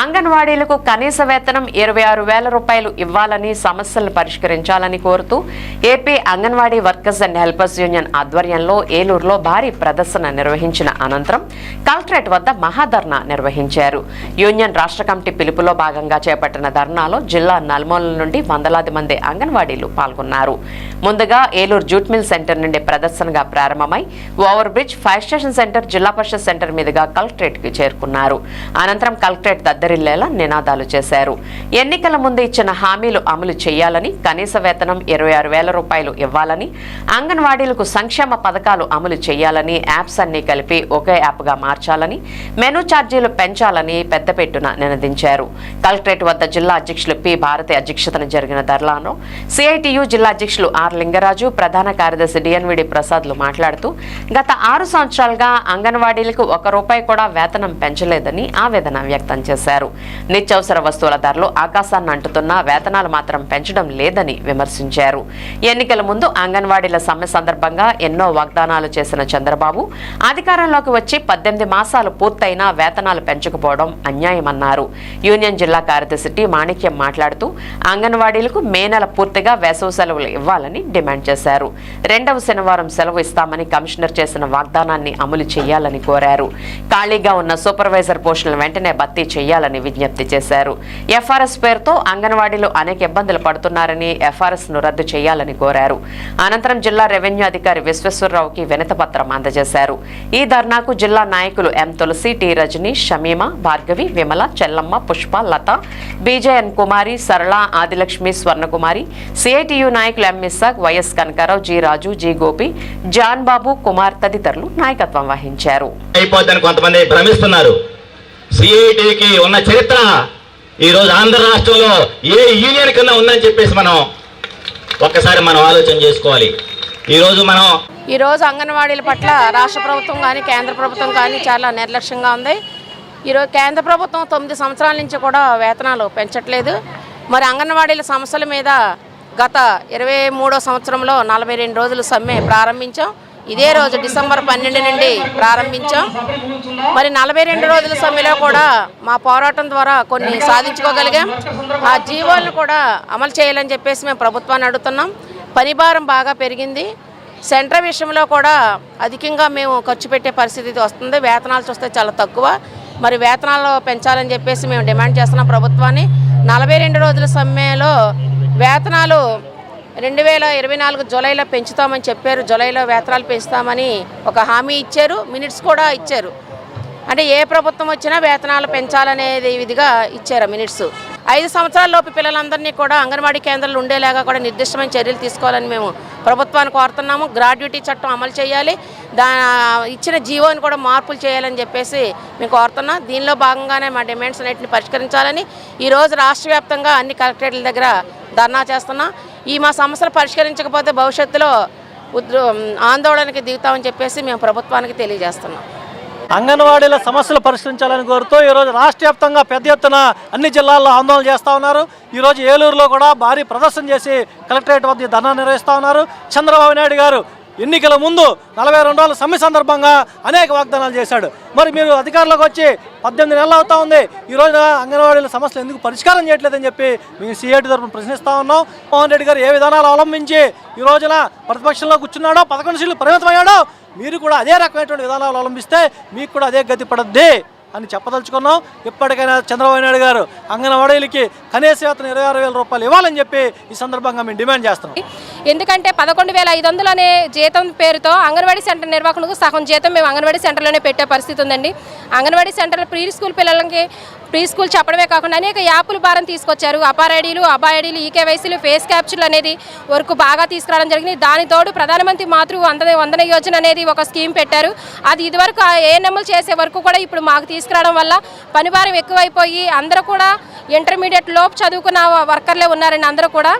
అంగన్వాడీలకు కనీస వేతనం ఇరవై ఆరు వేల రూపాయలు ఇవ్వాలని సమస్యలను పరిష్కరించాలని కోరుతూ AP anganwadi workers and helpers union ఆధ్వర్యంలో ఏలూరులో భారీ ప్రదర్శన నిర్వహించిన అనంతరం కలెక్టరేట్ వద్ద మహాధర్నా నిర్వహించారు. యూనియన్ రాష్ట్ర కమిటీ పిలుపులో భాగంగా చేపట్టిన ధర్నాలో జిల్లా నల్మూల నుండి వందలాది మంది అంగన్వాడీలు పాల్గొన్నారు. ముందుగా ఏలూరు జూట్ మిల్ సెంటర్ నుండి ప్రదర్శనగా ప్రారంభమై over bridge fire station centre Zilla Parishad centre మీదుగా కలెక్టరేట్ చేరుకున్నారు. అనంతరం కలెక్టరేట్ దద్దరిల్లేలా నినాదాలు చేశారు. ఎన్నికల ముందు ఇచ్చిన హామీలు అమలు చేయాలని కనీస వేతనం ఇరవై ఆరు వేల రూపాయలు ఇవ్వాలని అంగన్వాడీలకు సంక్షేమ పథకాలు అమలు చేయాలని యాప్స్ అన్ని కలిపి ఒకే యాప్గా మార్చాలని మెనూ ఛార్జీలు పెంచాలని పెద్దపెట్టున నినదించారు. కలెక్టరేట్ వద్ద జిల్లా అధ్యక్షులు పి. భారతి అధ్యక్షతన జరిగిన ధర్నాలో సిఐటియు జిల్లా అధ్యక్షులు ఆర్. లింగరాజు ప్రధాన కార్యదర్శి డిఎన్విడి ప్రసాద్లు మాట్లాడుతూ గత ఆరు సంవత్సరాలుగా అంగన్వాడీలకు ఒక రూపాయి కూడా వేతనం పెంచలేదని ఆవేదన వ్యక్తం చేశారు. నిత్యావసర వస్తువుల ధరలు ఆకాశాన్ని అంటుతున్నా వేతనాలు మాత్రం పెంచడం లేదని విమర్శించారు. ఎన్నికల ముందు అంగన్వాడీల సమ్మె సందర్భంగా ఎన్నో వాగ్దానాలు చేసిన చంద్రబాబు అధికారంలోకి వచ్చి పద్దెనిమిది మాసాలు పూర్తయినా వేతనాలు పెంచకపోవడం అన్యాయమన్నారు. యూనియన్ జిల్లా కార్యదర్శి టి మాణిక్యం మాట్లాడుతూ అంగన్వాడీలకు మే నెల పూర్తిగా వేసవి సెలవులు ఇవ్వాలని డిమాండ్ చేశారు. రెండవ శనివారం సెలవు ఇస్తామని కమిషనర్ చేసిన వాగ్దానాన్ని అమలు చేయాలని కోరారు. ఖాళీగా ఉన్న సూపర్వైజర్ పోస్టులను వెంటనే భర్తీ చేయాలని విజ్ఞప్తి చేశారు. ఎఫ్ఆర్ఎస్ పేరుతో అంగన్వాడీలు అనేక ఇబ్బందులు పడుతున్నారని ఎఫ్ఆర్ఎస్ను రద్దు చేయాలని కోరారు. అనంతరం జిల్లా రెవెన్యూ అధికారి విశ్వేశ్వరరావుకి వినతపత్రం అందజేశారు. ఈ ధర్నాకు జిల్లా నాయకులు ఎం తులసి టి రజని షమీమ భార్గవి విమల చెల్లమ్మ పుష్ప లత బీజేఎన్ కుమారి సరళ ఆదిలక్ష్మి స్వర్ణకుమారి సిఐటియు నాయకులు M Isaac YS Kanakarao G Raju G Gopi John Babu Kumar తదితరులు నాయకత్వం వహించారు. అయిపోద్దని కొంతమంది భ్రమిస్తున్నారు. సిఐటికి ఉన్న చరిత్ర ఈరోజు ఆంధ్ర రాష్ట్రంలో ఏ యూనియన్ కింద ఉందని చెప్పేసి మనం ఒక్కసారి మనం ఆలోచన చేసుకోవాలి. ఈరోజు మనం ఈరోజు అంగన్వాడీల పట్ల రాష్ట్ర ప్రభుత్వం కానీ కేంద్ర ప్రభుత్వం కానీ చాలా నిర్లక్ష్యంగా ఉంది. ఈరోజు కేంద్ర ప్రభుత్వం తొమ్మిది సంవత్సరాల నుంచి కూడా వేతనాలు పెంచట్లేదు. మరి అంగన్వాడీల సమస్యల మీద గత ఇరవై మూడో సంవత్సరంలో నలభై రెండు రోజులు సమ్మె ప్రారంభించాం. ఇదే రోజు డిసెంబర్ పన్నెండు నుండి ప్రారంభించాం. మరి నలభై రెండు రోజుల సమ్మెలో కూడా మా పోరాటం ద్వారా కొన్ని సాధించుకోగలిగాం. ఆ జీవోలను కూడా అమలు చేయాలని చెప్పేసి మేము ప్రభుత్వాన్ని అడుగుతున్నాం. పనిభారం బాగా పెరిగింది. సెంటర్ విషయంలో కూడా అధికంగా మేము ఖర్చు పెట్టే పరిస్థితి వస్తుంది. వేతనాలు చూస్తే చాలా తక్కువ. మరి వేతనాలు పెంచాలని చెప్పేసి మేము డిమాండ్ చేస్తున్నాం ప్రభుత్వాన్ని. నలభై రెండు రోజుల సమ్మెలో వేతనాలు రెండు వేల ఇరవై నాలుగు జూలైలో పెంచుతామని చెప్పారు. జూలైలో వేతనాలు పెంచుతామని ఒక హామీ ఇచ్చారు. మినిట్స్ కూడా ఇచ్చారు. అంటే ఏ ప్రభుత్వం వచ్చినా వేతనాలు పెంచాలనేది విధిగా ఇచ్చారు మినిట్స్. ఐదు సంవత్సరాలలోపు పిల్లలందరినీ కూడా అంగన్వాడీ కేంద్రాలు ఉండేలాగా కూడా నిర్దిష్టమైన చర్యలు తీసుకోవాలని మేము ప్రభుత్వాన్ని కోరుతున్నాము. గ్రాడ్యుటీ చట్టం అమలు చేయాలి. దా ఇచ్చిన జీవోని కూడా మార్పులు చేయాలని చెప్పేసి మేము కోరుతున్నాం. దీనిలో భాగంగానే మా డిమాండ్స్ అన్నింటిని పరిష్కరించాలని ఈరోజు రాష్ట్ర వ్యాప్తంగా అన్ని కలెక్టరేట్ల దగ్గర ధర్నా చేస్తున్నాం. ఈ మా సమస్యలు పరిష్కరించకపోతే భవిష్యత్తులో ఉద్రో ఆందోళనకి దిగుతామని చెప్పేసి మేము ప్రభుత్వానికి తెలియజేస్తున్నాం. అంగన్వాడీల సమస్యలు పరిష్కరించాలని కోరుతూ ఈరోజు రాష్ట్ర వ్యాప్తంగా పెద్ద ఎత్తున అన్ని జిల్లాల్లో ఆందోళన చేస్తూ ఉన్నారు. ఈరోజు ఏలూరులో కూడా భారీ ప్రదర్శన చేసి కలెక్టరేట్ వద్ద ధర్నా నిర్వహిస్తూ ఉన్నారు. చంద్రబాబు నాయుడు గారు ఎన్నికల ముందు నలభై రెండు రోజుల సమ్మె సందర్భంగా అనేక వాగ్దానాలు చేశాడు. మరి మీరు అధికారంలోకి వచ్చి పద్దెనిమిది నెలలు అవుతా ఉంది. ఈ రోజున అంగన్వాడీల సమస్యలు ఎందుకు పరిష్కారం చేయట్లేదని చెప్పి మేము సీఐటి తరఫున ప్రశ్నిస్తా ఉన్నాం. మోహన్ రెడ్డి గారు ఏ విధానాలు అవలంబించి ఈ రోజున ప్రతిపక్షంలో కూర్చున్నాడో పదకొండు సీట్లు పరిమితమయ్యాడో మీరు కూడా అదే రకమైనటువంటి విధానాలు అవలంబిస్తే మీకు కూడా అదే గతి పడద్ది అని చెప్పదలుచుకున్నాం. ఇప్పటికైనా చంద్రబాబు నాయుడు గారు అంగన్వాడీలకి కనీస వేతనం ఇరవై ఆరు వేల రూపాయలు ఇవ్వాలని చెప్పి ఈ సందర్భంగా మేము డిమాండ్ చేస్తున్నాం. ఎందుకంటే పదకొండు వేల ఐదు వందలు అనే జీతం పేరుతో అంగన్వాడీ సెంటర్ నిర్వాహకులకు సగం జీతం మేము అంగన్వాడీ సెంటర్లోనే పెట్టే పరిస్థితి ఉందండి. అంగన్వాడీ సెంటర్లో ప్రీ స్కూల్ పిల్లలకి ప్రీ స్కూల్ చెప్పడమే కాకుండా అనేక యాప్లు భారం తీసుకొచ్చారు. అపారైడీలు అబాఐడీలు ఈకేవైసీలు ఫేస్ క్యాప్చర్లు అనేది వరకు బాగా తీసుకురావడం జరిగింది. దాని తోడు ప్రధానమంత్రి మాతృ వందన వందన యోజన అనేది ఒక స్కీమ్ పెట్టారు. అది ఇదివరకు ఏఎన్ఎంలు చేసే వరకు కూడా ఇప్పుడు మాకు తీసుకురావడం వల్ల పనిభారం ఎక్కువైపోయి అందరూ కూడా ఇంటర్మీడియట్ లోపు చదువుకున్న వర్కర్లే ఉన్నారండి అందరూ కూడా.